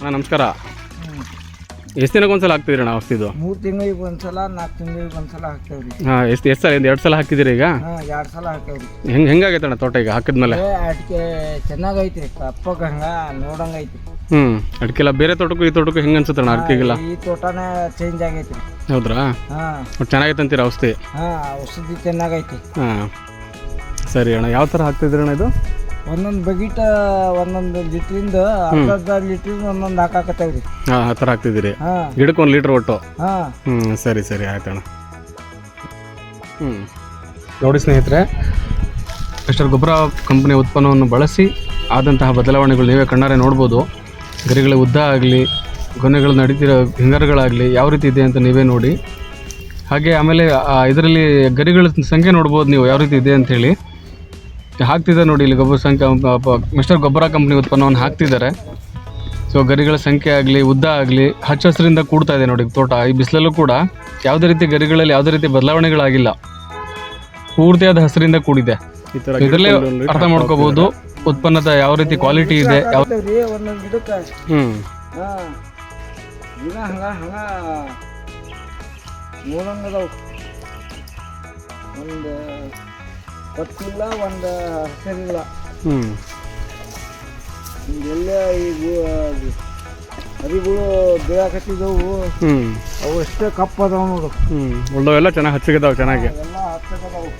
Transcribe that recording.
ಅಣ್ಣ ನಮಸ್ಕಾರ. ಎಷ್ಟು ದಿನಕ್ಕೆ ಒಂದ್ಸಲ ಹಾಕ್ತಿದ್ರಿ ನಾವು ಔಷಧಿದು? ಮೂರು ತಿಂಗಳಿಗೆ ಒಂದ್ಸಲ ನಾಲ್ಕು ತಿಂಗಳಿಗೆ ಒಂದ್ಸಲ ಹಾಕ್ತೇವ್ರಿ. ಹಾಂ ಎಷ್ಟು ಎಷ್ಟು ಸಲ ಎರಡು ಸಲ ಹಾಕಿದ್ದೀರಿ ಈಗ? ಹಾಂ ಎರಡು ಸಲ ಹಾಕ್ತೇವ್ರಿ. ಹೆಂಗೆ ಹೆಂಗಾಗೈತೆ ಅಣ್ಣ ತೋಟ ಈಗ ಹಾಕಿದ್ಮೇಲೆ? ಏ ಅಡಿಕೆ ಚೆನ್ನಾಗೈತ್ರಿ ಕಪ್ಪಗೆ ಹಂಗ ನೋಡಂಗೈತಿ ಹ್ಞೂ ಅಡಿಕೆಲ್ಲ ಬೇರೆ ತೋಟಕ್ಕೂ ಈ ತೋಟಕ್ಕೂ ಹೆಂಗೆ ಅನ್ಸುತ್ತೆ ಅಣ್ಣ ಅಡಿಕೆಗೆಲ್ಲ? ಈ ತೋಟನೇ ಚೇಂಜ್ ಆಗೈತಿ ಹೌದ್ರಾ? ಹಾಂ. ಒಟ್ಟು ಚೆನ್ನಾಗೈತೆ ಅಂತೀರ ಔಷಧಿ? ಹಾಂ ಔಷಧಿ ಚೆನ್ನಾಗೈತಿ ಹಾಂ. ಸರಿ ಅಣ್ಣ ಯಾವ ಥರ ಹಾಕ್ತಿದ್ರಿ ಅಣ್ಣ ಇದು? ಒಂದೊಂದು ಬಗೀಟ ಒಂದೊಂದು ಲೀಟ್ರಿಂದ ಅರ್ಧ ಅರ್ಧ ಲೀಟ್ರಿಂದ ಒಂದೊಂದು ಹಾಕಾಕತ್ತೇವ್ರಿ. ಹಾಂ ಆ ಥರ ಹಾಕ್ತಿದ್ದೀರಿ ಹಾಂ. ಗಿಡಕ್ಕೆ ಒಂದು ಲೀಟ್ರ್ ಒಟ್ಟು? ಹಾಂ. ಹ್ಞೂ ಸರಿ ಸರಿ ಆಯ್ತಣ್ಣ. ಹ್ಞೂ ನೋಡಿ ಸ್ನೇಹಿತರೆ ಮಿಸ್ಟರ್ ಗೊಬ್ಬರ ಕಂಪನಿ ಉತ್ಪನ್ನವನ್ನು ಬಳಸಿ ಆದಂತಹ ಬದಲಾವಣೆಗಳು ನೀವೇ ಕಣ್ಣಾರೆ ನೋಡ್ಬೋದು. ಗರಿಗಳ ಉದ್ದ ಆಗಲಿ ಗೊನೆಗಳು ನಡೀತಿರೋ ಹಿಂಗಾರುಗಳಾಗಲಿ ಯಾವ ರೀತಿ ಇದೆ ಅಂತ ನೀವೇ ನೋಡಿ. ಹಾಗೆ ಆಮೇಲೆ ಇದರಲ್ಲಿ ಗರಿಗಳ ಸಂಖ್ಯೆ ನೋಡ್ಬೋದು ನೀವು ಯಾವ ರೀತಿ ಇದೆ ಅಂಥೇಳಿ ಹಾಕ್ತಿದ್ದಾರೆ ನೋಡಿ ಇಲ್ಲಿ ಗೊಬ್ಬರ ಸಂಖ್ಯೆ ಮಿಸ್ಟರ್ ಗೊಬ್ಬರ ಕಂಪ್ನಿ ಉತ್ಪನ್ನವನ್ನು ಹಾಕ್ತಿದ್ದಾರೆ. ಸೊ ಗರಿಗಳ ಸಂಖ್ಯೆ ಆಗಲಿ ಉದ್ದ ಆಗಲಿ ಹಚ್ಚ ಹಸಿರಿಂದ ಕೂಡ್ತಾ ಇದೆ ನೋಡಿ ತೋಟ. ಈ ಬಿಸಿಲಲ್ಲೂ ಕೂಡ ಯಾವುದೇ ರೀತಿ ಗರಿಗಳಲ್ಲಿ ಯಾವುದೇ ರೀತಿ ಬದಲಾವಣೆಗಳಾಗಿಲ್ಲ. ಪೂರ್ತಿಯಾದ ಹಸಿರಿಂದ ಕೂಡಿದೆ. ಇದರಲ್ಲೇ ಅರ್ಥ ಮಾಡ್ಕೋಬಹುದು ಉತ್ಪನ್ನದ ಯಾವ ರೀತಿ ಕ್ವಾಲಿಟಿ ಇದೆ ಯಾವ ಹಾಕ್ತೇವ್ರಿ ಗೊತ್ತಿಲ್ಲ ಒಂದು ಹಸಿರಿಲ್ಲ. ಹ್ಮ್. ಎಲ್ಲ ಈಗ ಹರಿಗಳು ಬೇಕತ್ತಿದ್ದವು ಹ್ಮ್. ಅವು ಎಷ್ಟೇ ಕಪ್ಪು ಅದಾವ ನೋಡು. ಹ್ಮ್. ಉಳ್ದವೆಲ್ಲ ಚೆನ್ನಾಗಿ ಹಚ್ಚಿಗಿದಾವೆ ಚೆನ್ನಾಗಿ. ಎಲ್ಲ ಹಚ್ಚಕದವು